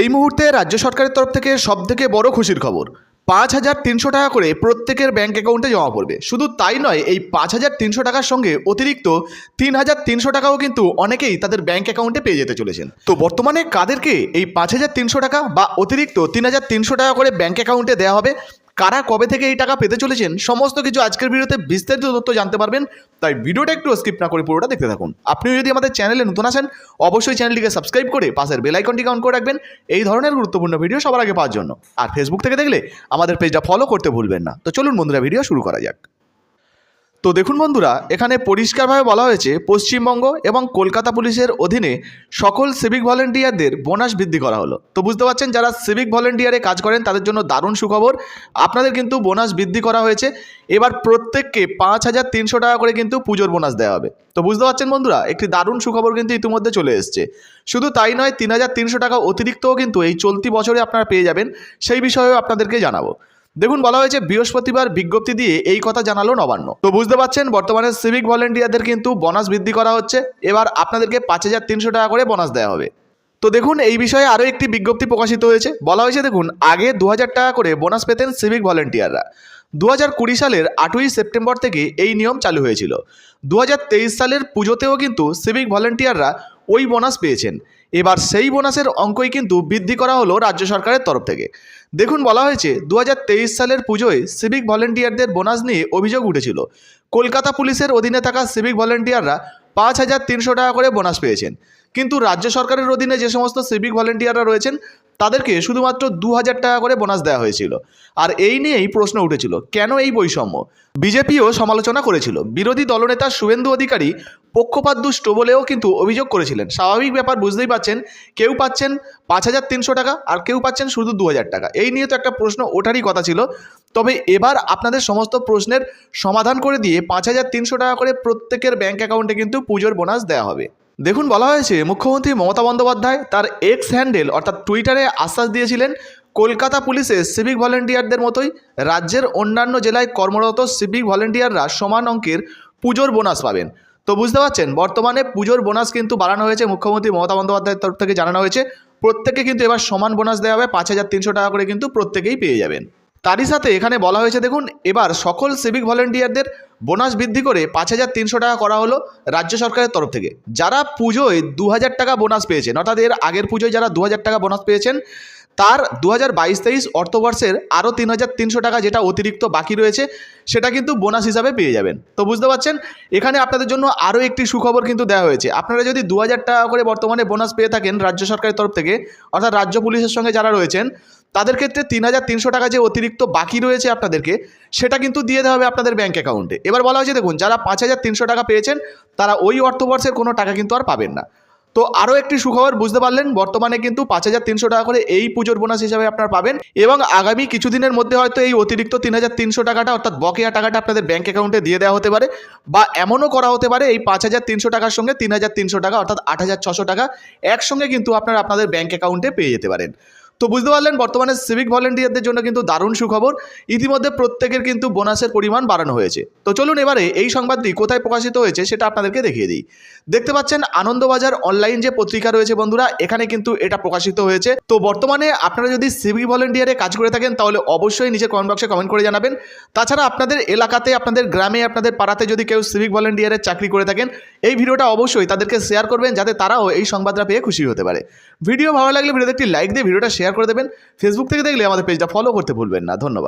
এই মুহূর্তে রাজ্য সরকারের তরফ থেকে সবথেকে বড় খুশির খবর। পাঁচ হাজার তিনশো টাকা করে প্রত্যেকের ব্যাঙ্ক অ্যাকাউন্টে জমা পড়বে। শুধু তাই নয়, এই পাঁচ হাজার তিনশো টাকার সঙ্গে অতিরিক্ত তিন হাজার তিনশো টাকাও কিন্তু অনেকেই তাদের ব্যাঙ্ক অ্যাকাউন্টে পেয়ে যেতে চলেছেন। তো বর্তমানে কাদেরকে এই পাঁচ হাজার তিনশো টাকা বা অতিরিক্ত তিন হাজার তিনশো টাকা করে ব্যাঙ্ক অ্যাকাউন্টে দেওয়া হবে? কারা কবে থেকে এই টাকা পেতে চলেছেন, সমস্ত কিছু আজকের ভিডিওতে বিস্তারিত তথ্য জানতে পারবেন, তাই ভিডিওটা একটু স্কিপ না করে পুরোটা দেখতে থাকুন। আপনিও যদি আমাদের চ্যানেলে নতুন আসেন, অবশ্যই চ্যানেলটিকে সাবস্ক্রাইব করে পাশের বেলাইকনটিকে অন করে রাখবেন, এই ধরনের গুরুত্বপূর্ণ ভিডিও সবার আগে পাওয়ার জন্য। আর ফেসবুক থেকে দেখলে আমাদের পেজটা ফলো করতে ভুলবেন না। তো চলুন বন্ধুরা ভিডিও শুরু করা যাক। তো দেখুন বন্ধুরা, এখানে পরিষ্কারভাবে বলা হয়েছে পশ্চিমবঙ্গ এবং কলকাতা পুলিশের অধীনে সকল সিভিক ভলেন্টিয়ারদের বোনাস বৃদ্ধি করা হলো। তো বুঝতে পারছেন, যারা সিভিক ভলেন্টিয়ারে কাজ করেন, তাদের জন্য দারুণ সুখবর। আপনাদের কিন্তু বোনাস বৃদ্ধি করা হয়েছে। এবার প্রত্যেককে পাঁচ হাজার তিনশো টাকা করে কিন্তু পুজোর বোনাস দেওয়া হবে। তো বুঝতে পারছেন বন্ধুরা, একটি দারুণ সুখবর কিন্তু ইতিমধ্যে চলে এসছে। শুধু তাই নয়, তিন হাজার তিনশো টাকা অতিরিক্তও কিন্তু এই চলতি বছরে আপনারা পেয়ে যাবেন। সেই বিষয়েও আপনাদেরকে জানাব। দেখুন, বলা হয়েছে বৃহস্পতিবার বিজ্ঞপ্তি দিয়ে এই কথা জানালো নবান্ন। তো বুঝতে পারছেন, বর্তমানে সিভিক ভলেন্টিয়ারদের কিন্তু বোনাস বৃদ্ধি করা হচ্ছে। এবার আপনাদেরকে পাঁচ হাজার তিনশো টাকা করে বোনাস দেওয়া হবে। তো দেখুন, এই বিষয়ে আরও একটি বিজ্ঞপ্তি প্রকাশিত হয়েছে। বলা হয়েছে, দেখুন, আগে দু হাজার টাকা করে বোনাস পেতেন সিভিক ভলেন্টিয়াররা দু হাজার কুড়ি সালের আটই সেপ্টেম্বর থেকে এই নিয়ম চালু হয়েছিল। দু হাজার তেইশ সালের পুজোতেও কিন্তু সিভিক ভলেন্টিয়াররা ওই বোনাস পেয়েছেন। এবার সেই বোনাসের অঙ্কই কিন্তু বৃদ্ধি করা হলো রাজ্য সরকারের তরফ থেকে। দেখুন, বলা হয়েছে দু হাজার তেইশ সালের পুজোয় সিভিক ভলেন্টিয়ারদের বোনাস নিয়ে অভিযোগ উঠেছিল। কলকাতা পুলিশের অধীনে থাকা সিভিক ভলেন্টিয়াররা পাঁচ হাজার তিনশো টাকা করে বোনাস পেয়েছেন। কিন্তু রাজ্য সরকারের অধীনে যে সমস্ত সিভিক ভলেন্টিয়াররা রয়েছেন, তাদেরকে শুধুমাত্র দু হাজার টাকা করে বোনাস দেওয়া হয়েছিল। আর এই নিয়েই প্রশ্ন উঠেছিল, কেন এই বৈষম্য? বিজেপিও সমালোচনা করেছিল। বিরোধী দলনেতা শুভেন্দু অধিকারী পক্ষপাতদুষ্ট বলেও কিন্তু অভিযোগ করেছিলেন। স্বাভাবিক ব্যাপার, বুঝতেই পাচ্ছেন কেউ পাচ্ছেন পাঁচ হাজার তিনশো টাকা আর কেউ পাচ্ছেন শুধু দু হাজার টাকা। এই নিয়ে তো একটা প্রশ্ন ওঠারই কথা ছিল। তবে এবার আপনাদের সমস্ত প্রশ্নের সমাধান করে দিয়ে পাঁচ হাজার তিনশো টাকা করে প্রত্যেকের ব্যাঙ্ক অ্যাকাউন্টে কিন্তু পুজোর বোনাস দেওয়া হবে। দেখুন, বলা হয়েছে, মুখ্যমন্ত্রী মমতা বন্দ্যোপাধ্যায় তার এক্স হ্যান্ডেল অর্থাৎ টুইটারে আশ্বাস দিয়েছিলেন, কলকাতা পুলিশের সিভিক ভলেন্টিয়ারদের মতোই রাজ্যের অন্যান্য জেলায় কর্মরত সিভিক ভলেন্টিয়াররা সমান অঙ্কের পুজোর বোনাস পাবেন। তো বুঝতে পারছেন? বর্তমানে পুজোর বোনাস কিন্তু বাড়ানো হয়েছে, মুখ্যমন্ত্রী মমতা বন্দ্যোপাধ্যায়ের তরফ থেকে জানানো হয়েছে। প্রত্যেকে কিন্তু এবার সমান বোনাস দেওয়া হবে, পাঁচ হাজার তিনশো টাকা করে কিন্তু প্রত্যেকেই পেয়ে যাবেন। তারই সাথে এখানে বলা হয়েছে, দেখুন, এবার সকল সিভিক ভলেন্টিয়ারদের বোনাস বৃদ্ধি করে পাঁচ হাজার তিনশো টাকা করা হলো রাজ্য সরকারের তরফ থেকে। যারা পুজোয় দু হাজার টাকা বোনাস পেয়েছেন, অর্থাৎ এর আগের পুজোয় যারা দু হাজার টাকা বোনাস পেয়েছেন তার দু হাজার বাইশ তেইশ অর্থবর্ষের আরও তিন হাজার তিনশো টাকা যেটা অতিরিক্ত বাকি রয়েছে, সেটা কিন্তু বোনাস হিসাবে পেয়ে যাবেন। তো বুঝতে পারছেন? এখানে আপনাদের জন্য আরও একটি সুখবর কিন্তু দেওয়া হয়েছে। আপনারা যদি দু হাজার টাকা করে বর্তমানে বোনাস পেয়ে থাকেন রাজ্য সরকারের তরফ থেকে, অর্থাৎ রাজ্য পুলিশের সঙ্গে যারা রয়েছেন, তাদের ক্ষেত্রে তিন হাজার তিনশো টাকা যে অতিরিক্ত বাকি রয়েছে আপনাদেরকে, সেটা কিন্তু দিয়ে দেওয়া হবে আপনাদের ব্যাঙ্ক অ্যাকাউন্টে। এবার বলা হয়েছে, দেখুন, যারা পাঁচ হাজার তিনশো টাকা পেয়েছেন, তারা ওই অর্থবর্ষের কোনো টাকা কিন্তু আর পাবেন না। তো আরও একটি সুখবর বুঝতে পারলেন, বর্তমানে কিন্তু পাঁচ হাজার তিনশো টাকা করে এই পুজোর বোনাস হিসাবে আপনার পাবেন এবং আগামী কিছুদিনের মধ্যে হয়তো এই অতিরিক্ত তিন হাজার তিনশো টাকাটা, অর্থাৎ বকেয়া টাকাটা আপনাদের ব্যাঙ্ক অ্যাকাউন্টে দিয়ে দেওয়া হতে পারে বা এমনও করা হতে পারে এই পাঁচ হাজার তিনশো টাকার সঙ্গে তিন হাজার তিনশো টাকা, অর্থাৎ আট হাজার ছশো টাকা একসঙ্গে কিন্তু আপনারা আপনাদের ব্যাঙ্ক অ্যাকাউন্টে পেয়ে যেতে পারেন। তো বুঝতে পারলেন, বর্তমানে সিভিক ভলেন্টিয়ারদের জন্য কিন্তু দারুণ সুখবর। ইতিমধ্যে প্রত্যেকের কিন্তু বোনাসের পরিমাণ বাড়ানো হয়েছে। তো চলুন এবারে এই সংবাদটি কোথায় প্রকাশিত হয়েছে সেটা আপনাদেরকে দেখিয়ে দিই। দেখতে পাচ্ছেন, আনন্দবাজার অনলাইন যে পত্রিকা রয়েছে বন্ধুরা, এখানে কিন্তু এটা প্রকাশিত হয়েছে। তো বর্তমানে আপনারা যদি সিভিক ভলেন্টিয়ারে কাজ করে থাকেন, তাহলে অবশ্যই নিচে কমেন্ট বক্সে কমেন্ট করে জানাবেন। তাছাড়া আপনাদের এলাকাতে, আপনাদের গ্রামে, আপনাদের পাড়াতে যদি কেউ সিভিক ভলেন্টিয়ারের চাকরি করে থাকেন, এই ভিডিওটা অবশ্যই তাদেরকে শেয়ার করবেন, যাতে তারাও এই সংবাদটা পেয়ে খুশি হতে পারে। ভিডিও ভালো লাগলে ভিডিওতে একটি লাইক দিয়ে ভিডিওটা শেয়ার করে দেবেন। ফেসবুক থেকে দেখলে আমাদের পেজটা ফলো করতে ভুলবেন না। ধন্যবাদ।